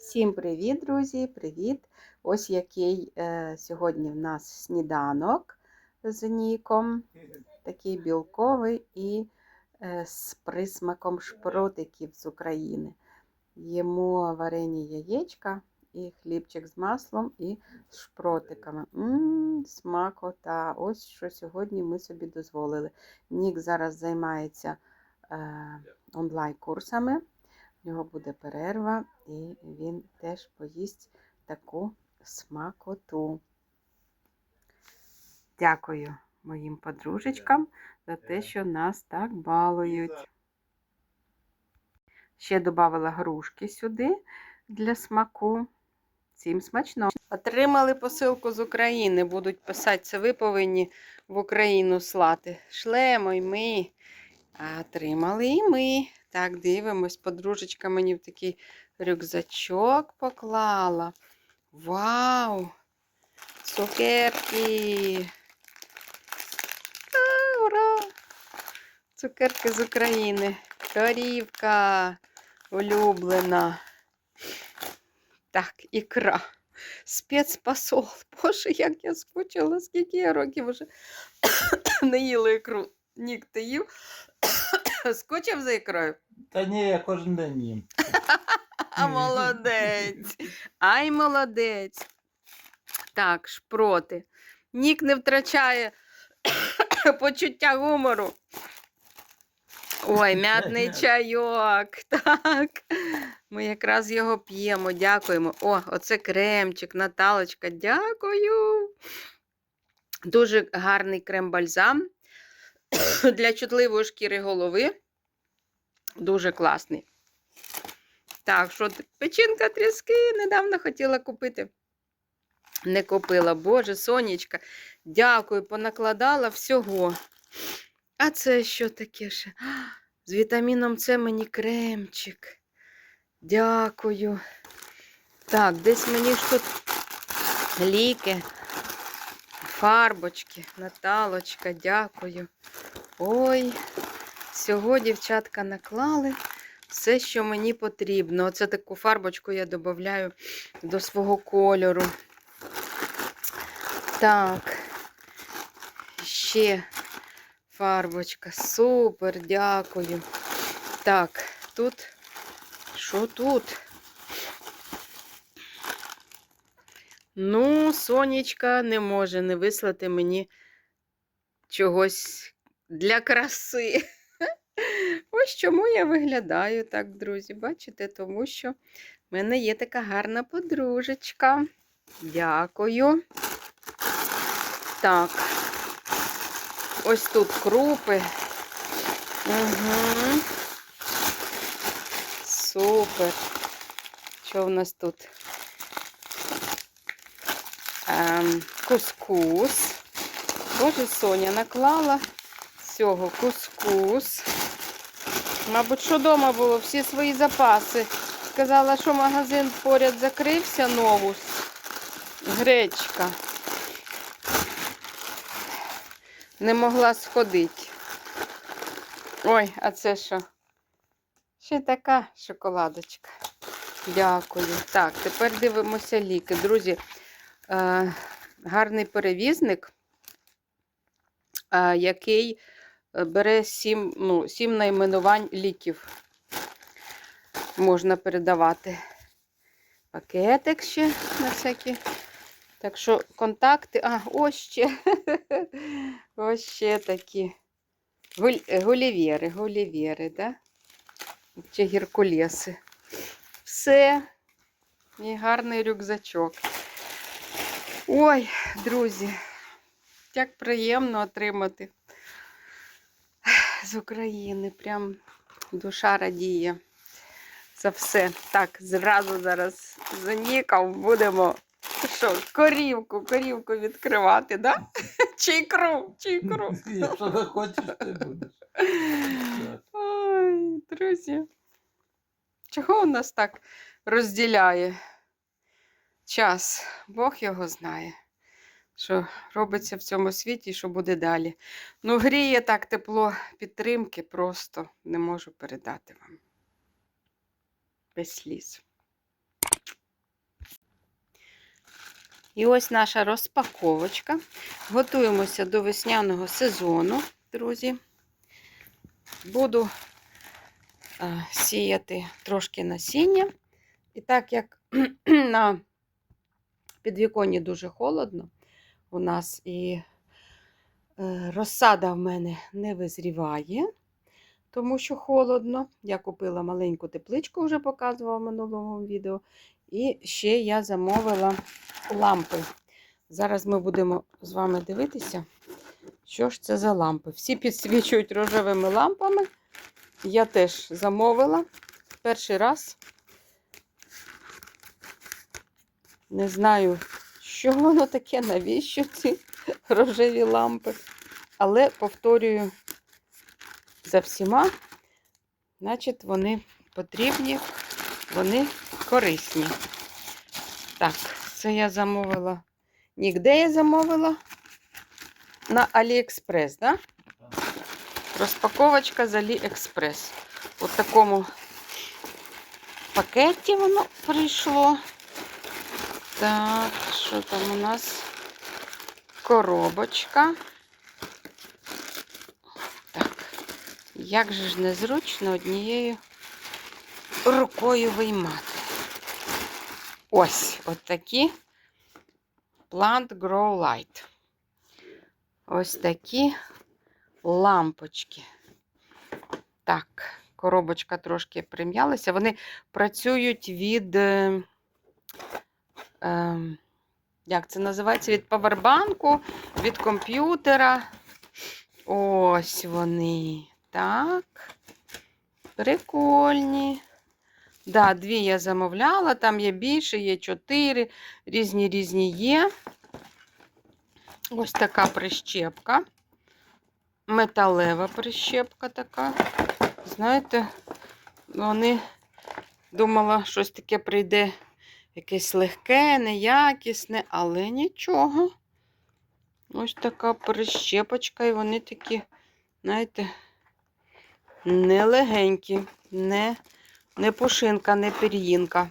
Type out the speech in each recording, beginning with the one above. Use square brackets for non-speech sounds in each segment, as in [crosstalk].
Всім привіт, друзі! Привіт! Ось який е, сьогодні в нас сніданок з Ніком. Такий білковий і е, з присмаком шпротиків з України. Їмо варені яєчка і хлібчик з маслом і з шпротиками. Мм, смакота! Ось що сьогодні ми собі дозволили. Нік зараз займається е, онлайн-курсами. В нього буде перерва, і він теж поїсть таку смакоту. Дякую моїм подружечкам за те, що нас так балують. Ще додала грушки сюди для смаку. Всім смачно. Отримали посилку з України. Будуть писати, це ви повинні в Україну слати. Шлемо й ми. Отримали і ми. Так, дивимось, подружечка мені в такий рюкзачок поклала. Вау! Цукерки! А, ура! Цукерки з України. Корівка улюблена. Так, ікра. Спецпосол. [laughs] Боже, як я скучила, скільки я років вже [coughs] не їла ікру. Нік, ти їв? [coughs] Скучив за ікрою? Та ні, я кожен день їм. А [laughs] молодець. Ай, молодець. Так, шпроти. Нік не втрачає [coughs] почуття гумору. Ой, м'ятний [laughs] чайок. [laughs] Так. Ми якраз його п'ємо. Дякуємо. О, оце кремчик, Наталочка. Дякую. Дуже гарний крем-бальзам [coughs] для чутливої шкіри голови. Дуже класний. Так, що печінка тріски недавно хотіла купити. Не купила. Боже, сонечка, дякую, понакладала всього. А це що таке ще? [gasps] З вітаміном С мені кремчик. Дякую. Так, десь мені ж тут ліки, фарбочки, Наталочка, дякую. Ой, всього дівчатка наклали все, що мені потрібно. Оце таку фарбочку я додаю до свого кольору. Так, ще фарбочка. Супер, дякую. Так, тут, що тут? Ну, сонечка не може не вислати мені чогось для краси. [laughs] Ось чому я виглядаю так, друзі. Бачите, тому що в мене є така гарна подружечка. Дякую. Так, ось тут крупи. Угу. Супер. Що в нас тут? Ем, кускус. Боже, Соня наклала цього кускус. Мабуть, що вдома було, всі свої запаси. Сказала, що магазин поряд закрився новус. Гречка. Не могла сходити. Ой, а це що? Ще така шоколадочка. Дякую. Так, тепер дивимося ліки. Друзі, гарний перевізник, е, який е, бере сім, ну, сім найменувань ліків. Можна передавати пакетик ще на всякі. Так що контакти. А, ось ще. [laughs] ось ще такі. Гулівєри, гулівєри, да? Чи геркулеси. Все. І гарний рюкзачок. Ой, друзі, як приємно отримати з України. Прям душа радіє за все. Так, зразу зараз за Ніком будемо що, корівку, корівку відкривати, да? [laughs] Чи ікру, чи ікру. Якщо захочеш, ти будеш. Ой, друзі. Чого у нас так розділяє час? Бог його знає, що робиться в цьому світі і що буде далі. Ну, гріє так тепло підтримки, просто не можу передати вам. Без сліз. І ось наша розпаковочка. Готуємося до весняного сезону, друзі. Буду е, сіяти трошки насіння. І так як [clears throat] на підвіконні дуже холодно у нас і е, розсада в мене не визріває, тому що холодно. Я купила маленьку тепличку, вже показувала в минулому відео. І ще я замовила лампи. Зараз ми будемо з вами дивитися, що ж це за лампи. Всі підсвічують рожевими лампами. Я теж замовила перший раз. Не знаю, що воно таке, навіщо ці рожеві лампи. Але повторюю за всіма, значить, вони потрібні, вони корисні. Так, це я замовила. Нігде я замовила на Аліекспрес, да? Розпаковочка з Аліекспрес. У такому пакеті воно прийшло. Так, що там у нас? Коробочка. Так, як же ж незручно однією рукою виймати. Ось от такі Plant Grow Light. Ось такі лампочки. Так, коробочка трошки прим'ялася. Вони працюють від. Е, е, як це називається? Від павербанку, від комп'ютера. Ось вони. Так. Прикольні. Да, дві я замовляла, там є більше, є чотири, різні різні є. Ось така прищепка. Металева прищепка така. Знаєте, вони думала, щось таке прийде якесь легке, неякісне, але нічого. Ось така прищепочка, і вони такі, знаєте, нелегенькі, не не пушинка, не пір'їнка.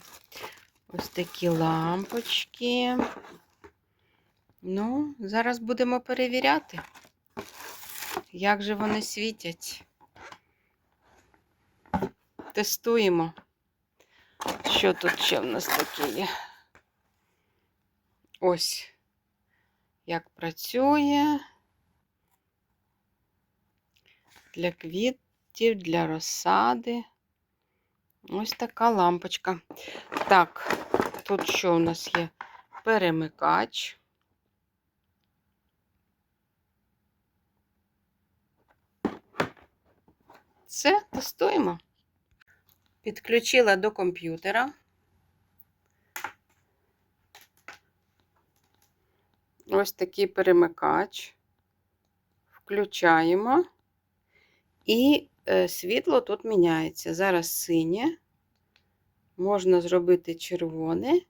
Ось такі лампочки. Ну, зараз будемо перевіряти, як же вони світять. Тестуємо, що тут ще в нас таке є. Ось, як працює для квітів, для розсади. Ось така лампочка. Так, тут що у нас є? Перемикач. Це тестуємо. Підключила до комп'ютера. Ось такий перемикач. Включаємо. І е, світло тут міняється. Зараз синє, можна зробити червоне,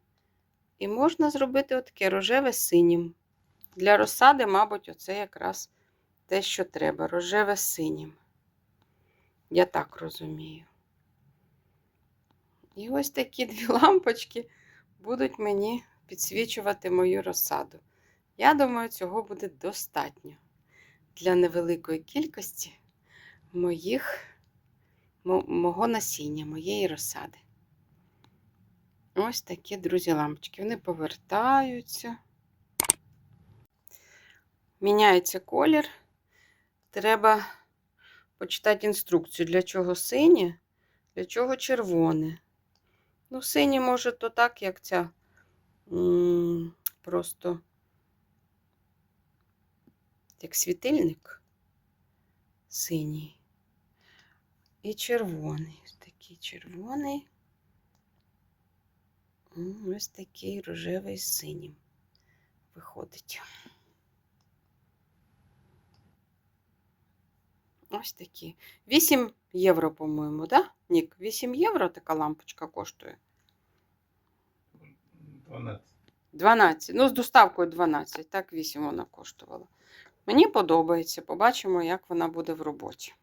і можна зробити отаке рожеве синім. Для розсади, мабуть, оце якраз те, що треба. рожеве синім. Я так розумію. І ось такі [laughs] дві лампочки будуть мені підсвічувати мою розсаду. Я думаю, цього буде достатньо для невеликої кількості моїх, мого насіння, моєї розсади. Ось такі, друзі, лампочки. Вони повертаються. Міняється колір. Треба почитати інструкцію, для чого синє, для чого червоне. Ну, синє може то так, як ця просто як світильник синій. І червоний. Ось такий червоний. Ось такий рожевий з синім виходить. Ось такі. 8 євро, по-моєму, да? Нік, 8 євро така лампочка коштує. 12. 12. Ну, з доставкою 12. Так, 8 вона коштувала. Мені подобається. Побачимо, як вона буде в роботі.